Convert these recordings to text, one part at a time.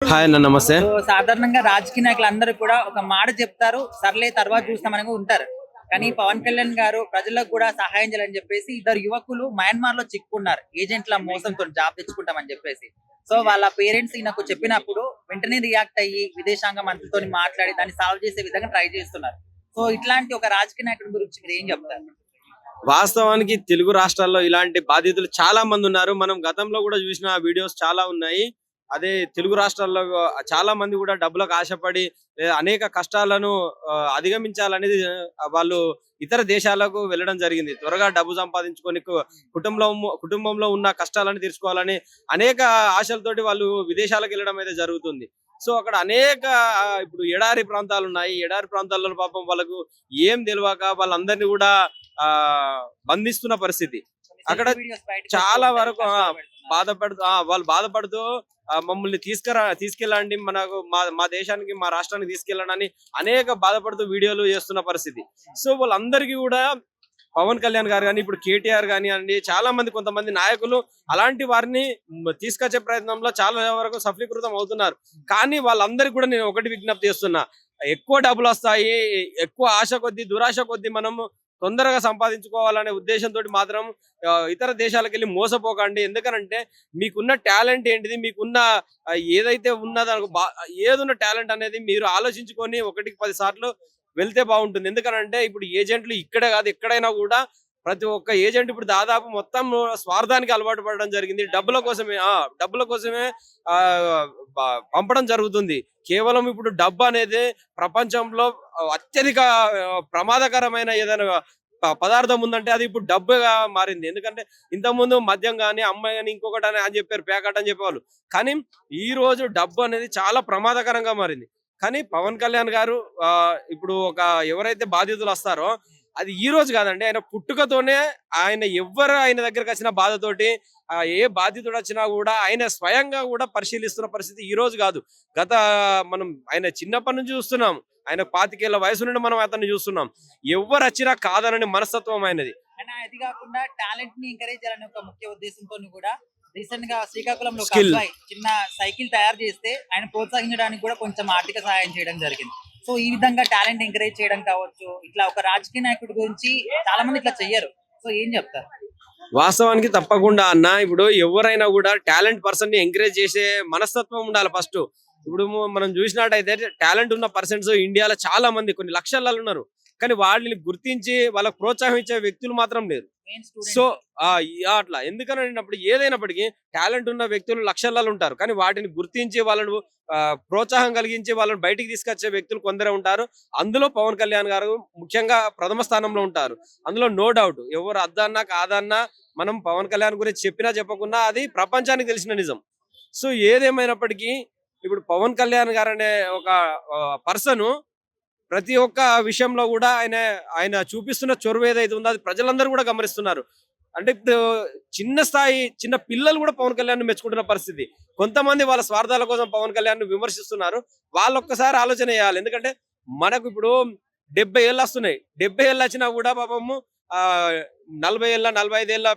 Hi అన్న నమస్తే. సాధారణంగా రాజకీయ నాయకులు అందరూ కూడా ఒక మాట చెప్తారు సర్లే తర్వాత చూస్తామని ఉంటారు. కానీ పవన్ కళ్యాణ్ గారు ప్రజలకు కూడా సహాయం చేయాలని చెప్పేసి ఇద్దరు యువకులు మయన్మార్లో చిక్కుకున్నారు ఏజెంట్ల మోసంతో జాబ్ తెచ్చుకుంటామని చెప్పేసి. సో వాళ్ళ పేరెంట్స్ ఈయనకు చెప్పినప్పుడు వెంటనే రియాక్ట్ అయ్యి విదేశాంగ మంత్రితో మాట్లాడి దాన్ని సాల్వ్ చేసే విధంగా ట్రై చేస్తున్నారు. సో ఇట్లాంటి ఒక రాజకీయ నాయకుడి గురించి మీరు ఏం చెప్తారు? వాస్తవానికి తెలుగు రాష్ట్రాల్లో ఇలాంటి బాధితులు చాలా మంది ఉన్నారు. మనం గతంలో కూడా చూసిన వీడియోస్ చాలా ఉన్నాయి. అదే తెలుగు రాష్ట్రాల్లో చాలా మంది కూడా డబ్బులకు ఆశపడి అనేక కష్టాలను అధిగమించాలనేది వాళ్ళు ఇతర దేశాలకు వెళ్ళడం జరిగింది. త్వరగా డబ్బు సంపాదించుకొని కుటుంబంలో కుటుంబంలో ఉన్న కష్టాలను తీర్చుకోవాలని అనేక ఆశలతోటి వాళ్ళు విదేశాలకు వెళ్ళడం అయితే జరుగుతుంది. సో అక్కడ అనేక ఇప్పుడు ఎడారి ప్రాంతాలు ఉన్నాయి. ఎడారి ప్రాంతాల్లో పాపం వాళ్ళకు ఏం తెలియక వాళ్ళందరినీ కూడా ఆ బంధిస్తున్న పరిస్థితి. అక్కడ చాలా వరకు. బాధపడుతూ వాళ్ళు బాధపడుతూ మమ్మల్ని తీసుకురా తీసుకెళ్ళండి మనకు మా మా దేశానికి మా రాష్ట్రానికి తీసుకెళ్ళండి అనేక బాధపడుతూ వీడియోలు చేస్తున్న పరిస్థితి. సో వాళ్ళందరికీ కూడా పవన్ కళ్యాణ్ గారు కానీ ఇప్పుడు కేటీఆర్ కానీ అండి చాలా మంది కొంతమంది నాయకులు అలాంటి వారిని తీసుకొచ్చే ప్రయత్నంలో చాలా వరకు సఫలీకృతం అవుతున్నారు. కానీ వాళ్ళందరికీ కూడా నేను ఒకటి విజ్ఞప్తి చేస్తున్నా. ఎక్కువ డబ్బులు వస్తాయి ఎక్కువ ఆశ కొద్దీ దురాశ కొద్దీ మనము తొందరగా సంపాదించుకోవాలనే ఉద్దేశంతో మాత్రం ఇతర దేశాలకు వెళ్ళి మోసపోకండి. ఎందుకనంటే మీకున్న టాలెంట్ ఏంటిది? మీకున్న ఏదైతే ఉన్నదో బా ఏదున్న టాలెంట్ అనేది మీరు ఆలోచించుకొని ఒకటికి పది సార్లు వెళ్తే బాగుంటుంది. ఎందుకనంటే ఇప్పుడు ఏజెంట్లు ఇక్కడే కాదు ఎక్కడైనా కూడా ప్రతి ఒక్క ఏజెంట్ ఇప్పుడు దాదాపు మొత్తం స్వార్థానికి అలవాటు పడడం జరిగింది. డబ్బుల కోసమే డబ్బుల కోసమే పంపడం జరుగుతుంది. కేవలం ఇప్పుడు డబ్బు అనేది ప్రపంచంలో అత్యధిక ప్రమాదకరమైన ఏదైనా పదార్థం ఉందంటే అది ఇప్పుడు డబ్బుగా మారింది. ఎందుకంటే ఇంతకుముందు మద్యం కానీ అమ్మాయి కానీ ఇంకొకటి అని అని చెప్పారు ప్యాకెట్ అని చెప్పేవాళ్ళు. కానీ ఈ రోజు డబ్బు అనేది చాలా ప్రమాదకరంగా మారింది. కానీ పవన్ కళ్యాణ్ గారు ఆ, ఇప్పుడు ఒక ఎవరైతే బాధితులు వస్తారో అది ఈ రోజు కాదండి. ఆయన పుట్టుకతోనే ఆయన ఎవ్వరు ఆయన దగ్గరకు వచ్చిన బాధతోటి ఏ బాధితుడు వచ్చినా కూడా ఆయన స్వయంగా కూడా పరిశీలిస్తున్న పరిస్థితి ఈ రోజు కాదు. గత మనం ఆయన చిన్నప్పటి నుంచి చూస్తున్నాం. ఆయన పాతికేళ్ళ వయసు నుండి మనం అతన్ని చూస్తున్నాం. ఎవరు వచ్చినా కాదనని మనస్తత్వం ఆయనది. అది కాకుండా టాలెంట్ని ఎంకరేజ్ చేయాలనే ఒక ముఖ్య ఉద్దేశంతో కూడా రీసెంట్గా శ్రీకాకుళంలో చిన్న సైకిల్ తయారు చేస్తే ఆయన ప్రోత్సహించడానికి కూడా కొంచెం ఆర్థిక సహాయం చేయడం జరిగింది. సో ఈ విధంగా టాలెంట్ ఎంకరేజ్ చేయడం కావచ్చు. ఇట్లా ఒక రాజకీయ నాయకుడి గురించి చాలా మంది ఇట్లా చెయ్యరు. సో ఏం చెప్తారు? వాస్తవానికి తప్పకుండా అన్న ఇప్పుడు ఎవరైనా కూడా టాలెంట్ పర్సన్ని ఎంకరేజ్ చేసే మనస్తత్వం ఉండాలి ఫస్ట్ ఇప్పుడు మనం చూసినట్టయితే టాలెంట్ ఉన్న పర్సన్స్ ఇండియాలో చాలా మంది కొన్ని లక్షలలో ఉన్నారు. కానీ వాళ్ళని గుర్తించి వాళ్ళకి ప్రోత్సాహం ఇచ్చే వ్యక్తులు మాత్రం లేరు. సో అట్లా. ఎందుకని అన్నప్పుడు ఏదైనప్పటికీ టాలెంట్ ఉన్న వ్యక్తులు లక్షలలో ఉంటారు. కానీ వాటిని గుర్తించి వాళ్ళను ప్రోత్సాహం కలిగించి వాళ్ళని బయటికి తీసుకొచ్చే వ్యక్తులు కొందరే ఉంటారు. అందులో పవన్ కళ్యాణ్ గారు ముఖ్యంగా ప్రథమ స్థానంలో ఉంటారు. అందులో నో డౌట్ ఎవరు అద్దన్నా కాదన్నా మనం పవన్ కళ్యాణ్ గురించి చెప్పినా చెప్పకున్నా అది ప్రపంచానికి తెలిసిన నిజం. సో ఏదేమైనప్పటికీ ఇప్పుడు పవన్ కళ్యాణ్ గారు అనే ఒక పర్సన్ ప్రతి ఒక్క విషయంలో కూడా ఆయన ఆయన చూపిస్తున్న చొరవ ఏదైతే ఉందో అది ప్రజలందరూ కూడా గమనిస్తున్నారు. అంటే ఇప్పుడు చిన్న స్థాయి చిన్న పిల్లలు కూడా పవన్ కళ్యాణ్ మెచ్చుకుంటున్న పరిస్థితి. కొంతమంది వాళ్ళ స్వార్థాల కోసం పవన్ కళ్యాణ్ విమర్శిస్తున్నారు. వాళ్ళు ఒక్కసారి ఆలోచన చేయాలి. ఎందుకంటే మనకు ఇప్పుడు డెబ్బై ఏళ్ళు వస్తున్నాయి. డెబ్బై ఏళ్ళు వచ్చినా కూడా పాపము ఆ నలభై ఏళ్ళ నలభై ఐదేళ్ళ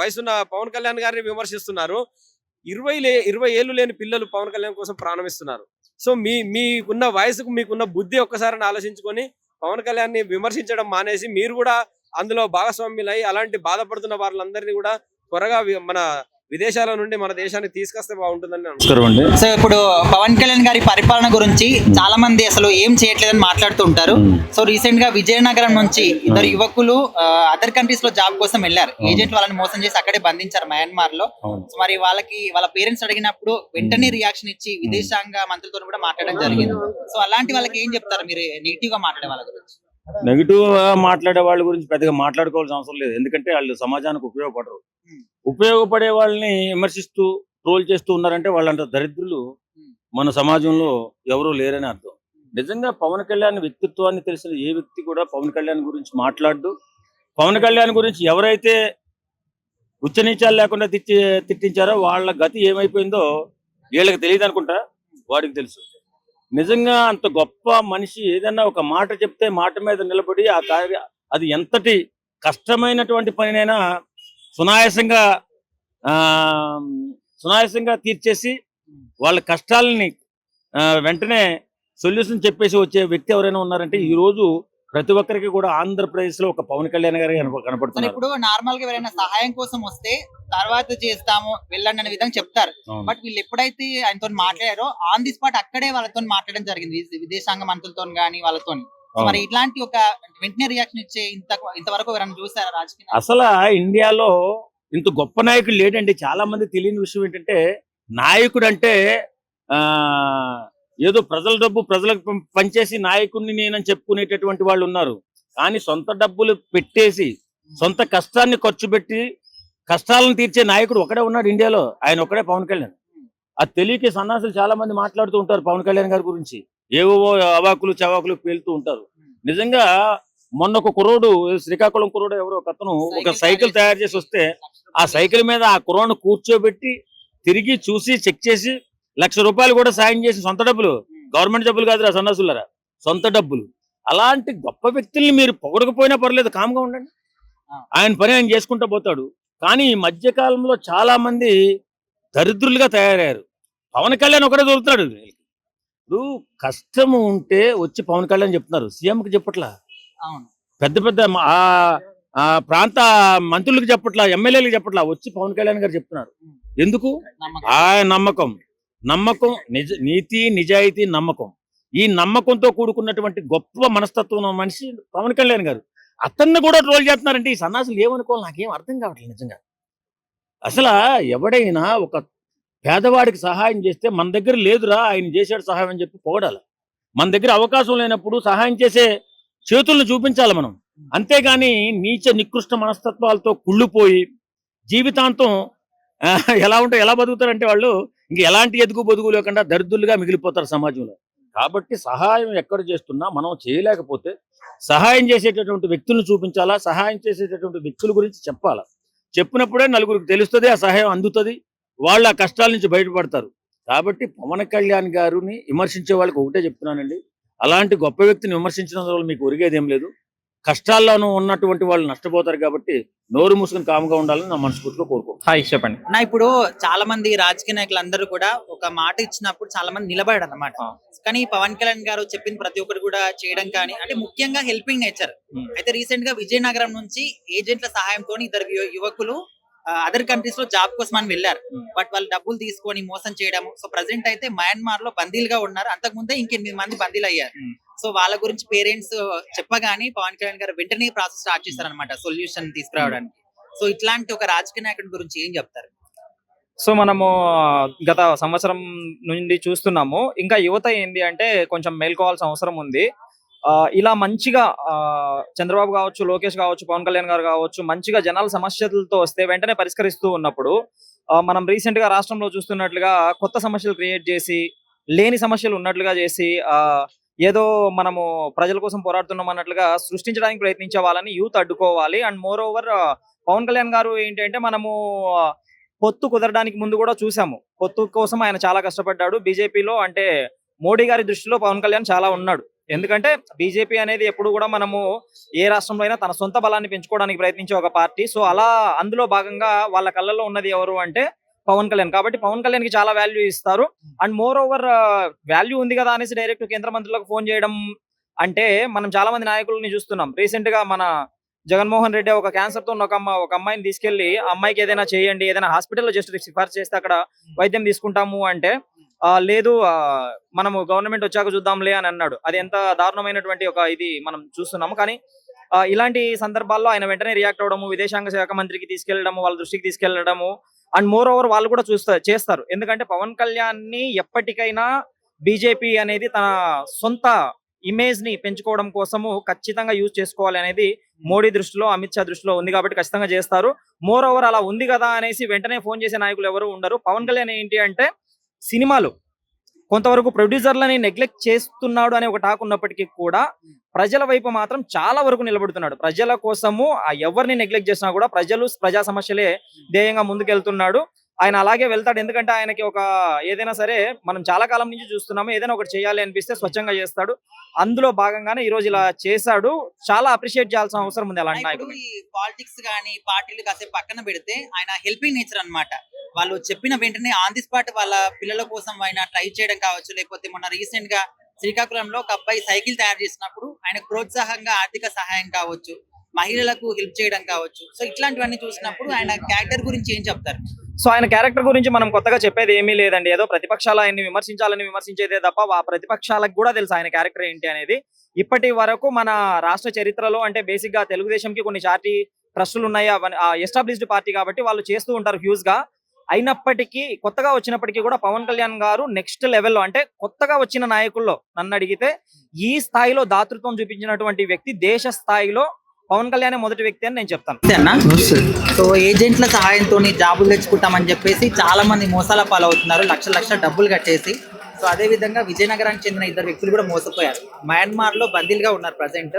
వయసున్న పవన్ కళ్యాణ్ గారిని విమర్శిస్తున్నారు. ఇరవై లే ఇరవై ఏళ్ళు లేని పిల్లలు పవన్ కళ్యాణ్ కోసం ప్రాణమిస్తున్నారు సో మీ మీకున్న వయసుకు మీకున్న బుద్ధి ఒక్కసారి ఆలోచించుకొని పవన్ కళ్యాణ్ని విమర్శించడం మానేసి మీరు కూడా అందులో భాగస్వామ్యులై అలాంటి బాధపడుతున్న వాళ్ళందరినీ కూడా త్వరగా మన విదేశాల నుండి మన దేశానికి తీసుకొస్తే బాగుంటుందని నేను నమస్కారం అండి. సో ఇప్పుడు పవన్ కళ్యాణ్ గారి పరిపాలన గురించి చాలా మంది అసలు ఏం చేయట్లేదని మాట్లాడుతూ ఉంటారు సో రీసెంట్గా విజయనగరం నుంచి ఇద్దరు యువకులు అదర్ కంట్రీస్లో జాబ్ కోసం వెళ్ళారు. ఏజెంట్ వాళ్ళని మోసం చేసి అక్కడే బంధించారు మయన్మార్లో. సో మరి వాళ్ళకి వాళ్ళ పేరెంట్స్ అడిగినప్పుడు వెంటనే రియాక్షన్ ఇచ్చి విదేశాంగ మంత్రులతో కూడా మాట్లాడడం జరిగింది. సో అలాంటి వాళ్ళకి ఏం చెప్తారు? మీరు నెగిటివ్గా మాట్లాడే వాళ్ళ గురించి. నెగిటివ్గా మాట్లాడే వాళ్ళ గురించి పెద్దగా మాట్లాడుకోవాల్సిన అవసరం లేదు. ఎందుకంటే వాళ్ళు సమాజానికి ఉపయోగపడరు. ఉపయోగపడే వాళ్ళని విమర్శిస్తూ ట్రోల్ చేస్తూ ఉన్నారంటే వాళ్ళంత దరిద్రులు. మన సమాజంలో ఎవరూ లేరని అర్థం. నిజంగా పవన్ కళ్యాణ్ వ్యక్తిత్వాన్ని తెలిసిన ఏ వ్యక్తి కూడా పవన్ కళ్యాణ్ గురించి మాట్లాడు పవన్ కళ్యాణ్ గురించి ఎవరైతే ఉచ్చనీచాలు లేకుండా తిట్టి తిట్టించారో వాళ్ళ గతి ఏమైపోయిందో వీళ్ళకి తెలియదు అనుకుంటా? వాడికి తెలుసు. నిజంగా అంత గొప్ప మనిషి ఏదైనా ఒక మాట చెప్తే మాట మీద నిలబడి ఆ కార్య అది ఎంతటి కష్టమైనటువంటి పనినైనా సునాయాసంగా ఆ సునాయాసంగా తీర్చేసి వాళ్ళ కష్టాలని వెంటనే సొల్యూషన్ చెప్పేసి వచ్చే వ్యక్తి ఎవరైనా ఉన్నారంటే ఈ రోజు ప్రతి ఒక్కరికి కూడా ఆంధ్రప్రదేశ్లో ఒక పవన్ కళ్యాణ్ గారు కనప- కనపడుతున్నారు. ఇప్పుడు నార్మల్గా ఎవరైనా సహాయం కోసం వస్తే తర్వాత చేస్తాము వెళ్ళండి అనే విధంగా చెప్తారు. బట్ వీళ్ళు ఎప్పుడైతే ఆయనతో మాట్లాడారో ఆన్ ది స్పాట్ అక్కడే వాళ్ళతో మాట్లాడడం జరిగింది విదే- విదేశాంగ మంత్రులతో గానీ వాళ్ళతో. మరి ఇట్లాంటి ఒక వెంటనే రియాక్షన్ ఇచ్చే ఇంత ఇంతవరకు ఎవరైనా చూసారా రాజకీయ? అసలు ఇండియాలో ఇంత గొప్ప నాయకుడు లేడండి చాలా మంది తెలియని విషయం ఏంటంటే నాయకుడు అంటే ఆ ఏదో ప్రజల డబ్బు ప్రజలకు పం- పంచేసి నాయకుడిని నేనని చెప్పుకునేటటువంటి వాళ్ళు ఉన్నారు కానీ సొంత డబ్బులు పెట్టేసి సొంత కష్టాన్ని ఖర్చు పెట్టి కష్టాలను తీర్చే నాయకుడు ఒకడే ఉన్నాడు ఇండియాలో. ఆయన ఒకడే పవన్ కళ్యాణ్. అది తెలియక సన్నాసులు చాలా మంది మాట్లాడుతూ ఉంటారు పవన్ కళ్యాణ్ గారి గురించి. ఏవో అవాకులు చవాకులు పేలుతూ ఉంటారు. నిజంగా మొన్న ఒక కుర్రోడు శ్రీకాకుళం కుర్రోడు ఎవరో ఒక అతను ఒక సైకిల్ తయారు చేసి వస్తే ఆ సైకిల్ మీద ఆ కుర్రోడ్ని కూర్చోబెట్టి తిరిగి చూసి చెక్ చేసి లక్ష రూపాయలు కూడా సాయం చేసి సొంత డబ్బులు. గవర్నమెంట్ డబ్బులు కాదురా సన్నాసులరా సొంత డబ్బులు. అలాంటి గొప్ప వ్యక్తుల్ని మీరు పొగడకపోయినా పర్లేదు కామ్గా ఉండండి. ఆ. ఆయన పని ఆయన చేసుకుంటూ పోతాడు. కానీ ఈ మధ్య కాలంలో చాలా మంది దరిద్రులుగా తయారయ్యారు. పవన్ కళ్యాణ్ ఒకటే దొరుకుతాడు ఇప్పుడు కష్టము ఉంటే వచ్చి పవన్ కళ్యాణ్ చెప్తున్నారు. సీఎంకి చెప్పట్లా? అవును. పెద్ద పెద్ద ఆ ఆ ప్రాంత మంత్రులకు చెప్పట్లా? ఎమ్మెల్యేలకు చెప్పట్లా? వచ్చి పవన్ కళ్యాణ్ గారు చెప్తున్నారు. ఎందుకు? ఆ నమ్మకం. నమ్మకం నిజ నీతి నిజాయితీ నమ్మకం. ఈ నమ్మకంతో కూడుకున్నటువంటి గొప్ప మనస్తత్వం మనిషి పవన్ కళ్యాణ్ గారు. అతన్ని కూడా ట్రోల్ చేస్తున్నారంటే ఈ సన్నాసులు ఏమనుకోవాలి? నాకేం అర్థం కావట్లేదు నిజంగా. అసలు ఎవడైనా ఒక పేదవాడికి సహాయం చేస్తే మన దగ్గర లేదురా ఆయన చేశాడు సహాయం అని చెప్పి పొగడాలి. మన దగ్గర అవకాశం లేనప్పుడు సహాయం చేసే చేతులను చూపించాలి మనం. అంతేగాని నీచ నికృష్ట మనస్తత్వాలతో కుళ్ళిపోయి జీవితాంతం ఎలా ఉంటే ఎలా బతుకుతారంటే వాళ్ళు ఇంక ఎలాంటి ఎదుగు బతుకు లేకుండా దరిద్రులుగా మిగిలిపోతారు సమాజంలో. కాబట్టి సహాయం ఎక్కడ చేస్తున్నా మనం చేయలేకపోతే సహాయం చేసేటటువంటి వ్యక్తులను చూపించాలా? సహాయం చేసేటటువంటి వ్యక్తుల గురించి చెప్పాలా? చెప్పినప్పుడే నలుగురికి తెలుస్తుంది ఆ సహాయం అందుతుంది. వాళ్ళు ఆ కష్టాల నుంచి బయటపడతారు. కాబట్టి పవన్ కళ్యాణ్ గారిని విమర్శించే వాళ్ళకి ఒకటే చెప్తున్నానండి. అలాంటి గొప్ప వ్యక్తిని విమర్శించడం వల్ల మీకు ఒరిగేది ఏం లేదు. కష్టాల్లోనూ ఉన్నటువంటి వాళ్ళు నష్టపోతారు కాబట్టి నోరు మూసుకొని కాముగా ఉండాలని నా మనస్ఫూర్తిగా కోరుకుంటున్నాను హాయ్ చెప్పండి నా ఇప్పుడు చాలా మంది రాజకీయ నాయకులు అందరూ కూడా ఒక మాట ఇచ్చినప్పుడు చాలా మంది నిలబడారు అన్నమాట. కానీ పవన్ కళ్యాణ్ గారు చెప్పింది ప్రతి ఒక్కరు కూడా చేయడం కానీ అంటే ముఖ్యంగా హెల్పింగ్ నేచర్. అయితే రీసెంట్గా విజయనగరం నుంచి ఏజెంట్ల సహాయంతో ఇద్దరు యువకులు అదర్ కంట్రీస్లో జాబ్ కోసం అని వెళ్ళారు. బట్ వాళ్ళు డబ్బులు తీసుకొని మోసం చేయడం సో ప్రజెంట్ అయితే మయన్మార్లో బందీలుగా ఉన్నారు అంతకు ముందే ఇంకెనిమిది మంది బందీలు అయ్యారు. సో వాళ్ళ గురించి పేరెంట్స్ చెప్పగానే పవన్ కళ్యాణ్ గారు వెంటనే ప్రాసెస్ స్టార్ట్ చేస్తారనమాట సొల్యూషన్ తీసుకురావడానికి. సో ఇట్లాంటి ఒక రాజకీయ నాయకుడి గురించి ఏం చెప్తారు? సో మనము గత సంవత్సరం నుండి చూస్తున్నాము. ఇంకా యువత ఏంటి అంటే కొంచెం మేల్కోవాల్సిన అవసరం ఉంది. ఇలా మంచిగా ఆ, చంద్రబాబు కావచ్చు లోకేష్ కావచ్చు పవన్ కళ్యాణ్ గారు కావచ్చు మంచిగా జనాల సమస్యలతో వస్తే వెంటనే పరిష్కరిస్తూ ఉన్నప్పుడు మనం రీసెంట్గా రాష్ట్రంలో చూస్తున్నట్లుగా కొత్త సమస్యలు క్రియేట్ చేసి లేని సమస్యలు ఉన్నట్లుగా చేసి ఆ ఏదో మనము ప్రజల కోసం పోరాడుతున్నాం అన్నట్లుగా సృష్టించడానికి ప్రయత్నించే వాళ్ళని యూత్ అడ్డుకోవాలి. And moreover Pawan Kalyan garu ఏంటంటే మనము పొత్తు కుదరడానికి ముందు కూడా చూసాము. పొత్తు కోసం ఆయన చాలా కష్టపడ్డాడు. బీజేపీలో అంటే మోడీ గారి దృష్టిలో పవన్ కళ్యాణ్ చాలా ఉన్నాడు. ఎందుకంటే బీజేపీ అనేది ఎప్పుడు కూడా మనము ఏ రాష్ట్రంలో అయినా తన సొంత బలాన్ని పెంచుకోవడానికి ప్రయత్నించే ఒక పార్టీ. సో అలా అందులో భాగంగా వాళ్ళ కళ్ళల్లో ఉన్నది ఎవరు అంటే పవన్ కళ్యాణ్. కాబట్టి పవన్ కళ్యాణ్కి చాలా వాల్యూ ఇస్తారు. అండ్ మోర్ ఓవర్ వాల్యూ ఉంది కదా అనేసి డైరెక్ట్ కేంద్ర మంత్రులకు ఫోన్ చేయడం అంటే మనం చాలా మంది నాయకులని చూస్తున్నాం. రీసెంట్గా మన జగన్మోహన్ రెడ్డి ఒక క్యాన్సర్తో ఉన్న ఒక అమ్మ ఒక అమ్మాయిని తీసుకెళ్ళి అమ్మాయికి ఏదైనా చేయండి ఏదైనా హాస్పిటల్లో జస్ట్ సిఫార్సు చేస్తే అక్కడ వైద్యం తీసుకుంటాము అంటే లేదు మనము గవర్నమెంట్ వచ్చాక చూద్దాంలే అని అన్నాడు. అది ఎంత దారుణమైనటువంటి ఒక ఇది మనం చూస్తున్నాము. కానీ ఇలాంటి సందర్భాల్లో ఆయన వెంటనే రియాక్ట్ అవ్వడము విదేశాంగ శాఖ మంత్రికి తీసుకెళ్ళడము వాళ్ళ దృష్టికి తీసుకెళ్ళడము అండ్ మోర్ ఓవర్ వాళ్ళు కూడా చూస్తారు చేస్తారు. ఎందుకంటే పవన్ కళ్యాణ్ని ఎప్పటికైనా బీజేపీ అనేది తన సొంత ఇమేజ్ని పెంచుకోవడం కోసము ఖచ్చితంగా యూజ్ చేసుకోవాలి అనేది మోడీ దృష్టిలో అమిత్ షా దృష్టిలో ఉంది కాబట్టి ఖచ్చితంగా చేస్తారు. మోర్ ఓవర్ అలా ఉంది కదా అనేసి వెంటనే ఫోన్ చేసే నాయకులు ఎవరు ఉండరు. పవన్ కళ్యాణ్ ఏంటి అంటే సినిమాలు. కొంతవరకు ప్రొడ్యూసర్లని నెగ్లెక్ట్ చేస్తున్నాడు అనే ఒక టాక్ ఉన్నప్పటికీ కూడా ప్రజల వైపు మాత్రం చాలా వరకు నిలబడుతున్నాడు. ప్రజల కోసము ఆ ఎవరిని నెగ్లెక్ట్ చేసినా కూడా ప్రజలు ప్రజా సమస్యలే ధ్యేయంగా ముందుకెళ్తున్నాడు. ఆయన అలాగే వెళ్తాడు. ఎందుకంటే ఆయనకి ఒక ఏదైనా సరే మనం చాలా కాలం నుంచి చూస్తున్నాము. ఏదైనా ఒకటి చేయాలి అనిపిస్తే స్వచ్ఛంగా చేస్తాడు. అందులో భాగంగానే ఈ రోజు ఇలా చేశాడు. చాలా అప్రిషియేట్ చేయాల్సిన అవసరం ఉంది అలాంటి నాయకుడు పాలిటిక్స్ గానీ పార్టీలు కాసేపు పక్కన పెడితే ఆయన హెల్పింగ్ నేచర్ అన్నమాట. వాళ్ళు చెప్పిన వెంటనే ఆన్ ది స్పాట్ వాళ్ళ పిల్లల కోసం ఆయన ట్రై చేయడం కావచ్చు. లేకపోతే మొన్న రీసెంట్గా శ్రీకాకుళంలో ఒక అబ్బాయి సైకిల్ తయారు చేసినప్పుడు ఆయన ప్రోత్సాహంగా ఆర్థిక సహాయం కావచ్చు. మహిళలకు హెల్ప్ చేయడం కావచ్చు. సో ఇట్లాంటివన్నీ చూసినప్పుడు ఆయన క్యారెక్టర్ గురించి ఏం చెప్తారు? సో ఆయన క్యారెక్టర్ గురించి మనం కొత్తగా చెప్పేది ఏమీ లేదండి. ఏదో ప్రతిపక్షాలు ఆయన్ని విమర్శించాలని విమర్శించేదే తప్ప ఆ ప్రతిపక్షాలకు కూడా తెలుసు ఆయన క్యారెక్టర్ ఏంటి అనేది. ఇప్పటి వరకు మన రాష్ట్ర చరిత్రలో అంటే బేసిక్గా తెలుగుదేశంకి కొన్ని చార్టీ ట్రస్టులు ఉన్నాయి. ఎస్టాబ్లిష్డ్ పార్టీ కాబట్టి వాళ్ళు చేస్తూ ఉంటారు హ్యూజ్గా అయినప్పటికీ కొత్తగా వచ్చినప్పటికీ కూడా పవన్ కళ్యాణ్ గారు నెక్స్ట్ లెవెల్లో అంటే కొత్తగా వచ్చిన నాయకుల్లో నన్ను అడిగితే ఈ స్థాయిలో దాతృత్వం చూపించినటువంటి వ్యక్తి దేశ స్థాయిలో పవన్ కళ్యాణ్ మొదటి వ్యక్తి అని నేను చెప్తాను. అన్న సో ఏజెంట్ల సహాయంతో జాబులు తెచ్చుకుంటామని చెప్పేసి చాలా మంది మోసాల పాలవుతున్నారు లక్ష లక్ష డబ్బులు కట్టేసి. సో అదే విధంగా విజయనగరానికి చెందిన ఇద్దరు వ్యక్తులు కూడా మోసపోయారు. మయన్మార్లో బందీలుగా ఉన్నారు ప్రజెంట్.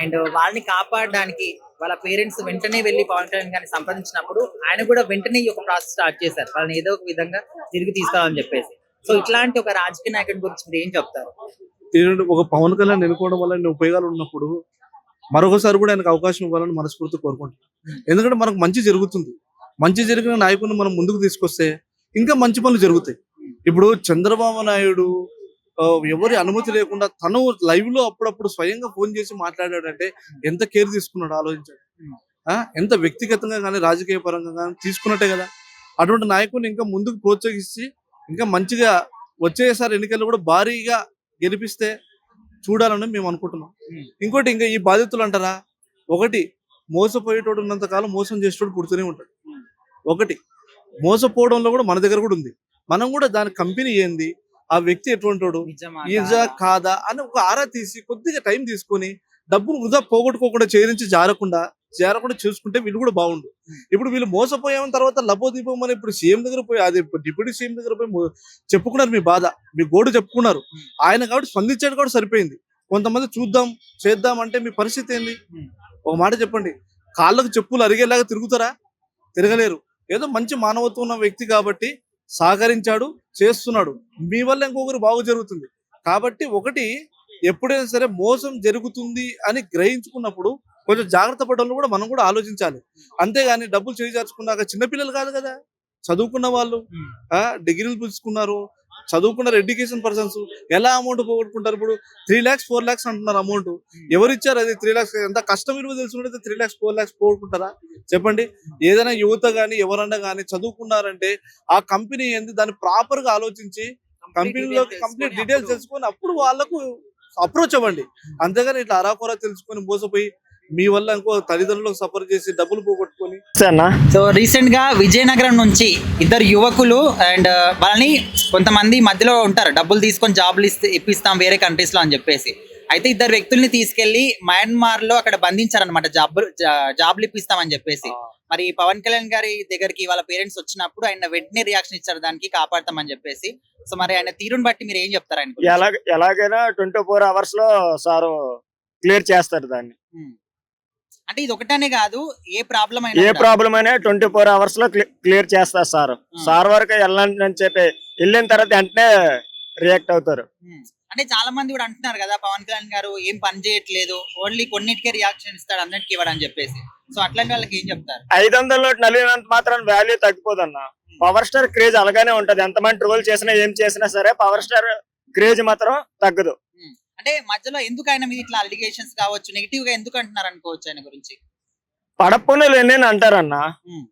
అండ్ వాళ్ళని కాపాడడానికి వాళ్ళ పేరెంట్స్ వెంటనే వెళ్ళి పవన్ కళ్యాణ్ గారిని సంప్రదించినప్పుడు ఆయన కూడా వెంటనే ఈ ఒక ప్రాసెస్ స్టార్ట్ చేశారు. వాళ్ళని ఏదో ఒక విధంగా తిరిగి తీసుకురావాలని చెప్పేసి. సో ఇట్లాంటి ఒక రాజకీయ నాయకుడి గురించి మీరు ఏం చెప్తారు? ఒక పవన్ కళ్యాణ్ ఎన్నుకోవడం వల్ల ఉపయోగాలు ఉన్నప్పుడు మరొకసారి కూడా ఆయనకు అవకాశం ఇవ్వాలని మనస్ఫూర్తి కోరుకుంటున్నాం ఎందుకంటే మనకు మంచి జరుగుతుంది. మంచి జరిగిన నాయకుడిని మనం ముందుకు తీసుకొస్తే ఇంకా మంచి పనులు జరుగుతాయి. ఇప్పుడు చంద్రబాబు నాయుడు ఎవరి అనుమతి లేకుండా తను లైవ్లో అప్పుడప్పుడు స్వయంగా ఫోన్ చేసి మాట్లాడాడంటే ఎంత కేర్ తీసుకున్నాడు ఆలోచించాడు. ఆ, ఎంత వ్యక్తిగతంగా కానీ రాజకీయ పరంగా కానీ తీసుకున్నట్టే కదా. అటువంటి నాయకుడిని ఇంకా ముందుకు ప్రోత్సహించి ఇంకా మంచిగా వచ్చేసారి ఎన్నికల్లో కూడా భారీగా గెలిపిస్తే చూడాలని మేము అనుకుంటున్నాం. ఇంకోటి ఇంకా ఈ బాధితులు అంటారా? ఒకటి మోసపోయేటోడు ఉన్నంత కాలం మోసం చేసేటోడు పుడుతూనే ఉంటాడు. ఒకటి మోసపోవడంలో కూడా మన దగ్గర కూడా ఉంది. మనం కూడా దాని కంపెనీ ఏంది? ఆ వ్యక్తి ఎటువంటివాడు నిజమా ఈజా కాదా? అని ఒక ఆరా తీసి కొద్దిగా టైం తీసుకొని డబ్బును వృధా పోగొట్టుకోకుండా చేరించి జారకుండా చేరకుండా చూసుకుంటే వీళ్ళు కూడా బాగుండు. ఇప్పుడు వీళ్ళు మోసపోయామ తర్వాత లబోదీపం అని ఇప్పుడు సీఎం దగ్గర పోయి అది డిప్యూటీ సీఎం దగ్గర పోయి చెప్పుకున్నారు మీ బాధ మీ గోడు చెప్పుకున్నారు. ఆయన కాబట్టి స్పందించాడు కూడా సరిపోయింది. కొంతమంది చూద్దాం చేద్దాం అంటే మీ పరిస్థితి ఏంది? ఒక మాట చెప్పండి. కాళ్ళకు చెప్పులు అరిగేలాగా తిరుగుతారా? తిరగలేరు. ఏదో మంచి మానవత్వం ఉన్న వ్యక్తి కాబట్టి సహకరించాడు చేస్తున్నాడు. మీ వల్ల ఇంకొకరు బాగు జరుగుతుంది. కాబట్టి ఒకటి ఎప్పుడైనా సరే మోసం జరుగుతుంది అని గ్రహించుకున్నప్పుడు కొంచెం జాగ్రత్త పడడంలో కూడా మనం కూడా ఆలోచించాలి. అంతేగాని డబ్బులు చేజార్చుకున్నాక చిన్నపిల్లలు కాదు కదా. చదువుకున్న వాళ్ళు ఆ డిగ్రీలు పుచ్చుకున్నారు చదువుకున్నారు ఎడ్యుకేషన్ పర్సన్స్ ఎలా అమౌంట్ పోగొట్టుకుంటారు ఇప్పుడు? త్రీ లాక్స్ ఫోర్ లాక్స్ అంటున్నారు అమౌంట్. ఎవరు ఇచ్చారు అది త్రీ లాక్స్? ఎంత కష్టం విలువ తెలుసుకుంటే త్రీ లాక్స్ ఫోర్ లాక్స్ పోగొట్టుకుంటారా? చెప్పండి. ఏదైనా యువత గానీ ఎవరన్నా గానీ చదువుకున్నారంటే ఆ కంపెనీ ఏంది? దాన్ని ప్రాపర్గా ఆలోచించి కంపెనీలో కంప్లీట్ డీటెయిల్స్ తెలుసుకొని అప్పుడు వాళ్ళకు అప్రోచ్ అవ్వండి. అంతేగాని ఇట్లా అరాకొరా తెలుసుకొని మోసపోయి మీ వల్ల ఇంకో తల్లిదండ్రులకు సఫర్ చేసి డబ్బులు పోగొట్టుకొని. సో రీసెంట్గా విజయనగరం నుంచి ఇద్దరు యువకులు అండ్ వాళ్ళని కొంతమంది మధ్యలో ఉంటారు. డబ్బులు తీసుకొని జాబ్లు ఇస్తే ఇప్పిస్తాం వేరే కంట్రీస్లో అని చెప్పేసి. అయితే ఇద్దరు వ్యక్తుల్ని తీసుకెళ్ళి మయన్మార్లో అక్కడ బంధించారనమాట జాబ్ జాబ్లు ఇప్పిస్తామని చెప్పేసి. మరి పవన్ కళ్యాణ్ గారి దగ్గరికి వాళ్ళ పేరెంట్స్ వచ్చినప్పుడు ఆయన వెంటనే రియాక్షన్ ఇచ్చారు దానికి కాపాడతామని చెప్పేసి. సో మరి ఆయన తీరుని బట్టి మీరు ఏం చెప్తారు ఆయన ఎలాగైనా ట్వంటీ ఫోర్ అవర్స్లో సార్ క్లియర్ చేస్తారు దాన్ని. అంటే ఇది ఒకటనే కాదు ఏ ప్రాబ్లం ఏ అయినా కూడా. ప్రాబ్లం అయినా ట్వంటీ ఫోర్ అవర్స్లో క్లియర్ చేస్తారు సార్. సార్ వరకు వెళ్ళండి అని చెప్పి వెళ్ళిన తర్వాత వెంటనే రియాక్ట్ అవుతారు. అంటే చాలా మంది కూడా అంటున్నారు కదా పవన్ కళ్యాణ్ గారు ఏం పని చేయట్లేదు ఓన్లీ కొన్నిటికే రియాక్షన్ ఇస్తాడు అందరికి ఇవ్వడం అని చెప్పేసి. సో అట్లాంటి వాళ్ళకి ఏం చెప్తారు? ఐదు వందల నోట్ నలిగినంత మాత్రం వాల్యూ తగ్గిపోదన్న. పవర్ స్టార్ క్రేజ్ అలాగనే ఉంటది. ఎంతమంది ట్రోల్ చేసినా ఏం చేసినా సరే పవర్ స్టార్ క్రేజ్ మాత్రం తగ్గదు. అంటే మధ్యలో ఎందుకు ఆయన మీద ఇట్లా అలిగేషన్స్ కావచ్చు నెగిటివ్గా ఎందుకు అంటున్నారు అనుకోవచ్చు ఆయన గురించి? పడప్పునులు ఎన్ని అంటారన్న. ఉమ్.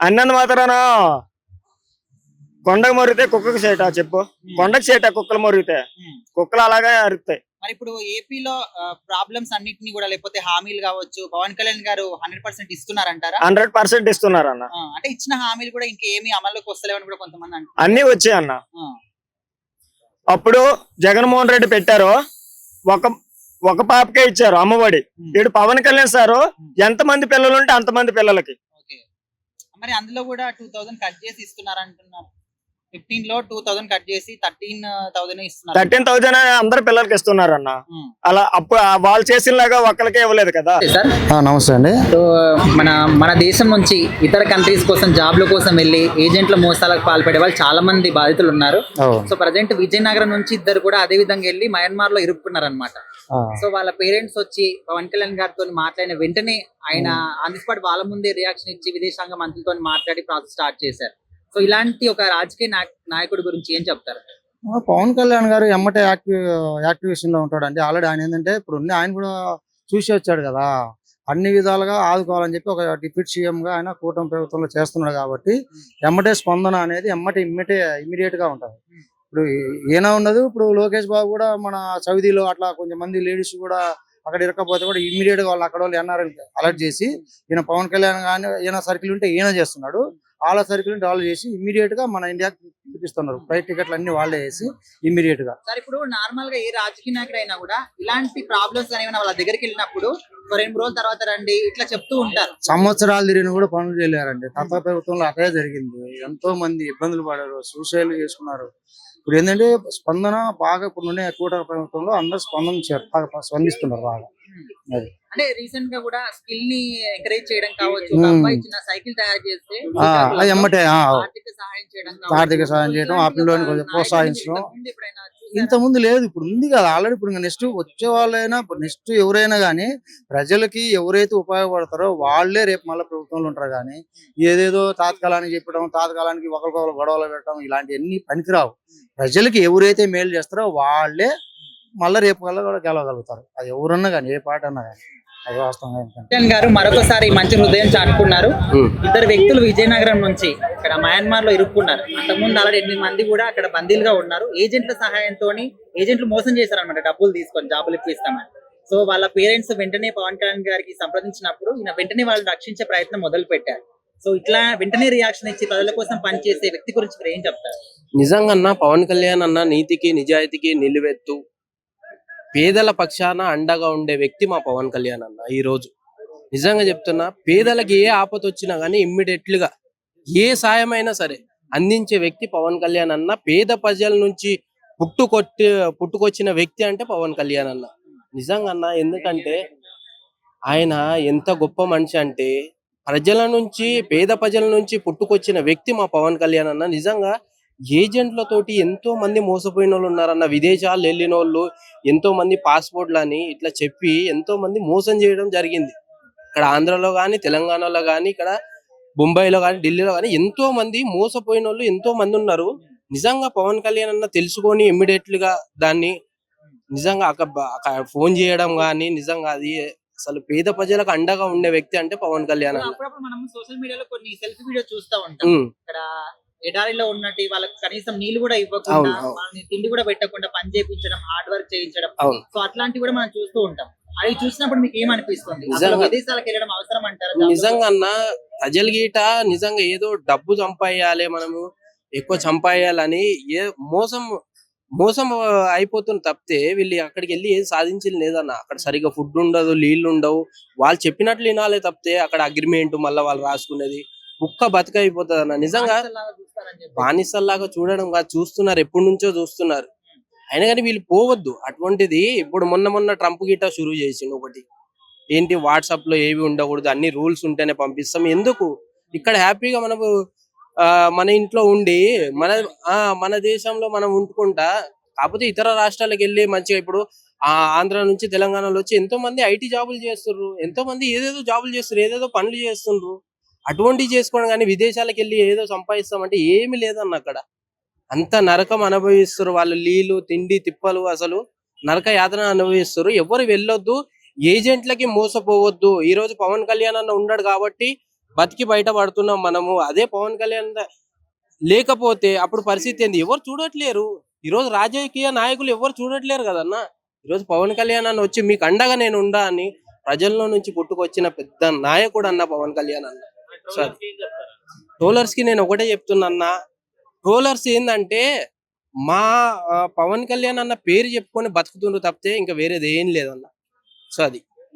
అన్నంత మాత్రాన కొండకు మొరిగితే కుక్కకు సేట చెప్పు. కొండకు సేట కుక్కలు మొరిగితే. కుక్కలు అలాగే అరుస్తాయి మరి ఇప్పుడు ఏపీలో ప్రాబ్లమ్స్ అన్నిటిని కూడా లేకపోతే హామీలు కావచ్చు పవన్ కళ్యాణ్ గారు హండ్రెడ్ పర్సెంట్ ఇస్తున్నారంటారా? హండ్రెడ్ పర్సెంట్ ఇస్తున్నారు అన్న అంటే ఇచ్చిన హామీలు కూడా ఇంకేమీ అమల్లోకి వస్తలేవని కూడా కొంతమంది అంటారు అన్ని వచ్చాయి అన్న. అప్పుడు జగన్మోహన్ రెడ్డి పెట్టారు ఒక ఒక పాపకే ఇచ్చారు అమ్మఒడి. ఇటు పవన్ కళ్యాణ్ సారు ఎంత మంది పిల్లలు ఉంటే అంత మంది పిల్లలకి. ఓకే. మరి అందులో కూడా టూ థౌసండ్ కట్ చేసి ఇస్తున్నారు అంటున్నారు ఫిఫ్టీన్లో టూ థౌసండ్ కట్ చేసి థర్టీన్ థౌసండ్ ఇస్తున్నారు. థర్టీన్ థౌజండ్ అందరు పిల్లలకి ఇస్తున్నారు అన్న. అలా అప్పుడు వాళ్ళు చేసినలాగా ఒక్కరికే ఇవ్వలేదు కదా? సార్ నమస్తే అండి. సో మన మన దేశం నుంచి ఇతర కంట్రీస్ కోసం జాబ్ల కోసం వెళ్ళి ఏజెంట్ల మోసాలకు పాల్పడే వాళ్ళు చాలా మంది బాధితులు ఉన్నారు. సో ప్రజెంట్ విజయనగరం నుంచి ఇద్దరు కూడా అదే విధంగా వెళ్ళి మయన్మార్లో ఇరుక్కున్నారు అనమాట సో వాళ్ళ పేరెంట్స్ వచ్చి పవన్ కళ్యాణ్ గారితో మాట్లాడిన వెంటనే ఆయన ఆన్ ది స్పాట్ వాళ్ళ ముందే రియాక్షన్ ఇచ్చి విదేశాంగ మంత్రితో మాట్లాడి ప్రాసెస్ స్టార్ట్ చేశారు. సో ఇలాంటి ఒక రాజకీయ నాయ- నాయకుడి గురించి ఏం చెప్తారు? పవన్ కళ్యాణ్ గారు ఎమ్మటే యాక్టివ్ యాక్టివేషన్లో ఉంటాడండి. ఆల్రెడీ ఆయన ఏంటంటే ఇప్పుడు ఆయన కూడా చూసి వచ్చాడు కదా. అన్ని విధాలుగా ఆదుకోవాలని చెప్పి ఒక డిప్యూటీ సీఎం గా ఆయన కూటమి ప్రభుత్వంలో చేస్తున్నాడు కాబట్టి ఎమ్మటే స్పందన అనేది ఎమ్మటే ఇమ్మటే ఇమీడియట్గా ఉంటుంది ఇప్పుడు ఈయన ఉండదు ఇప్పుడు లోకేష్ బాబు కూడా మన సౌదీలో అట్లా కొంచెం మంది లేడీస్ కూడా అక్కడ ఇరకపోతే కూడా ఇమ్మీడియట్గా వాళ్ళు అక్కడ వాళ్ళు ఎన్ఆర్ఎల్ అలర్ట్ చేసి ఈయన పవన్ కళ్యాణ్ కానీ ఈయన సర్కిల్ ఉంటే ఈయన చేస్తున్నాడు. వాళ్ళ సర్కిల్ వాళ్ళు చేసి ఇమ్మీడియట్గా మన ఇండియాకి పిలిపిస్తున్నారు ఫ్లైట్ టికెట్లు అన్ని వాళ్ళే వేసి ఇమ్మీడియట్గా సార్ ఇప్పుడు నార్మల్గా ఏ రాజకీయ నాయకుడు అయినా కూడా ఇలాంటి ప్రాబ్లమ్స్ అనేవి వాళ్ళ దగ్గరికి వెళ్ళినప్పుడు రెండు రోజుల తర్వాత రండి ఇట్లా చెప్తూ ఉంటారు. సంవత్సరాలు తిరిగిన కూడా పనులు చేయలేరండి. గత ప్రభుత్వంలో అదే జరిగింది. ఎంతో మంది ఇబ్బందులు పడారు సూసైడ్ చేసుకున్నారు. ఇప్పుడు ఏంటంటే స్పందన బాగా ఇప్పుడు ఉండే కూటమి ప్రభుత్వంలో అందరూ బాగా స్పందిస్తున్నారు బాగా. అంటే రీసెంట్గా కూడా స్కిల్ని ఎంకరేజ్ చేయడం కావచ్చు. అబ్బాయి చిన్న సైకిల్ తయారు చేస్తే ఎమ్మటే ఆర్థిక సహాయం చేయడం ఆర్థిక సహాయం చేయడం, ఆ కొంచెం ప్రోత్సహించడం. ఇంత ముందు లేదు ఇప్పుడు ఉంది కదా ఆల్రెడీ ఇప్పుడు నెక్స్ట్ వచ్చే వాళ్ళైనా నెక్స్ట్ ఎవరైనా కానీ ప్రజలకి ఎవరైతే ఉపయోగపడతారో వాళ్ళే రేపు మళ్ళీ ప్రభుత్వంలో ఉంటారు కానీ ఏదేదో తాత్కాలానికి చెప్పడం తాత్కాలానికి ఒకరికొకరు గొడవలు పెట్టడం ఇలాంటివన్నీ పనికిరావు. ప్రజలకి ఎవరైతే మేలు చేస్తారో వాళ్ళే మళ్ళీ రేపు కల్లా కూడా గెలవగలుగుతారు. అది ఎవరన్నా కానీ ఏ పాట అన్నా కానీ. అది ఏంటంటే. జగన్ గారు మరొకసారి మంచి హృదయం చాటుకున్నారు. ఇద్దరు వ్యక్తులు విజయనగరం నుంచి ఇక్కడ మయన్మార్లో ఇరుక్కున్నారు. అంతకుముందు ఆల్రెడీ ఎనిమిది మంది కూడా అక్కడ బందీలుగా ఉన్నారు. ఏజెంట్ల సహాయంతో ఏజెంట్లు మోసం చేశారన్నమాట. డబ్బులు తీసుకొని జాబులు ఇప్పిస్తామని. సో వాళ్ళ పేరెంట్స్ వెంటనే పవన్ కళ్యాణ్ గారికి సంప్రదించినప్పుడు ఈయన వెంటనే వాళ్ళని రక్షించే ప్రయత్నం మొదలు పెట్టారు సో ఇట్లా వెంటనే రియాక్షన్ ఇచ్చి ప్రజల కోసం పనిచేసే వ్యక్తి గురించి మీరు ఏం చెప్తారు? నిజంగా అన్న పవన్ కళ్యాణ్ అన్న నీతికి నిజాయితీకి నిలువెత్తు పేదల పక్షాన అండగా ఉండే వ్యక్తి మా పవన్ కళ్యాణ్ అన్న ఈ రోజు. నిజంగా చెప్తున్నా పేదలకి ఏ ఆపద వచ్చినా కానీ ఇమ్మీడియట్లుగా ఏ సాయమైనా సరే అందించే వ్యక్తి పవన్ కళ్యాణ్ అన్న. పేద ప్రజల నుంచి పుట్టుకొట్టి పుట్టుకొచ్చిన వ్యక్తి అంటే పవన్ కళ్యాణ్ అన్న. నిజంగా అన్న ఎందుకంటే ఆయన ఎంత గొప్ప మనిషి అంటే ప్రజల నుంచి పేద ప్రజల నుంచి పుట్టుకొచ్చిన వ్యక్తి మా పవన్ కళ్యాణ్ అన్న. నిజంగా ఏజెంట్లతోటి ఎంతో మంది మోసపోయిన వాళ్ళు ఉన్నారన్న విదేశాలు వెళ్ళిన వాళ్ళు ఎంతో మంది పాస్పోర్ట్లని ఇట్లా చెప్పి ఎంతో మంది మోసం చేయడం జరిగింది. ఇక్కడ ఆంధ్రలో కానీ తెలంగాణలో కానీ ఇక్కడ బొంబాయిలో కానీ ఢిల్లీలో కానీ ఎంతో మంది మోసపోయిన వాళ్ళు ఎంతో మంది ఉన్నారు. నిజంగా పవన్ కళ్యాణ్ అన్న తెలుసుకొని గా దాన్ని నిజంగా ఫోన్ చేయడం కానీ నిజంగా అది అసలు పేద ప్రజలకు అండగా ఉండే వ్యక్తి అంటే పవన్ కళ్యాణ్ మనం సోషల్ మీడియాలో కొన్ని సెల్ఫీ వీడియో చూస్తా ఉంటాం. ఇక్కడ ఎడారిలో ఉన్నట్టు వాళ్ళకి కనీసం నీళ్ళు కూడా ఇవ్వకుండా అవును, అవును. వాళ్ళని తిండి కూడా పెట్టకుండా పని చేయించడం హార్డ్ వర్క్ చేయించడం. అవును. సో అట్లాంటివి కూడా మనం చూస్తూ ఉంటాం. అవి చూసినప్పుడు మీకు ఏమనిపిస్తుంది? అసలు. విదేశాలకు వెళ్ళడం అవసరం అంటారా నిజంగా అన్న ప్రజల గీట నిజంగా ఏదో డబ్బు చంపేయాలి మనము ఎక్కువ చంపేయాలని ఏ మోసం మోసం అయిపోతుంది తప్పితే వీళ్ళు అక్కడికి వెళ్ళి ఏది సాధించింది లేదన్న. అక్కడ సరిగా ఫుడ్ ఉండదు నీళ్ళు ఉండవు. వాళ్ళు చెప్పినట్లు వినాలే తప్పితే అక్కడ అగ్రిమెంట్ మళ్ళీ వాళ్ళు రాసుకునేది. కుక్క బతుక అయిపోతుంది అన్న నిజంగా బానిసల్లాగా చూడడం కాదు చూస్తున్నారు ఎప్పటి నుంచో చూస్తున్నారు. అయినా కానీ వీళ్ళు పోవద్దు. అటువంటిది ఇప్పుడు మొన్న మొన్న ట్రంప్ గిట్ట షురూ చేసిండు ఒకటి. ఏంటి వాట్సాప్లో ఏవి ఉండకూడదు అన్ని రూల్స్ ఉంటేనే పంపిస్తాం. ఎందుకు? ఇక్కడ హ్యాపీగా మనము ఆ, మన ఇంట్లో ఉండి మన ఆ మన దేశంలో మనం ఉంటుకుంటా కాకపోతే ఇతర రాష్ట్రాలకు వెళ్ళి మంచిగా ఇప్పుడు ఆ ఆంధ్ర నుంచి తెలంగాణలో వచ్చి ఎంతో మంది ఐటీ జాబులు చేస్తుర్రు. ఎంతో మంది ఏదేదో జాబులు చేస్తున్నారు ఏదేదో పనులు చేస్తుండ్రు అటువంటివి చేసుకోవడం కానీ విదేశాలకు వెళ్ళి ఏదో సంపాదిస్తామంటే ఏమి లేదన్న అక్కడ. అంత నరకం అనుభవిస్తారు వాళ్ళు. నీళ్ళు తిండి తిప్పలు అసలు నరక యాతన అనుభవిస్తారు. ఎవరు వెళ్ళొద్దు. ఏజెంట్లకి మోసపోవద్దు. ఈ రోజు పవన్ కళ్యాణ్ అన్న ఉన్నాడు కాబట్టి బతికి బయట పడుతున్నాం మనము. అదే పవన్ కళ్యాణ్ లేకపోతే అప్పుడు పరిస్థితి ఏంది? ఎవరు చూడట్లేరు. ఈ రోజు రాజకీయ నాయకులు ఎవరు చూడట్లేరు కదన్న? ఈ రోజు పవన్ కళ్యాణ్ అన్న వచ్చి మీకు అండగా నేను ఉండా అని ప్రజల్లో నుంచి పుట్టుకొచ్చిన పెద్ద నాయకుడు అన్న పవన్ కళ్యాణ్ అన్న. సరే. ట్రోలర్స్కి నేను ఒకటే చెప్తున్నా ట్రోలర్స్ ఏంటంటే మా పవన్ కళ్యాణ్ అన్న పేరు చెప్పుకొని బతుకుతుండ్రు తప్పితే ఇంకా వేరేది ఏం లేదన్న. సో అది.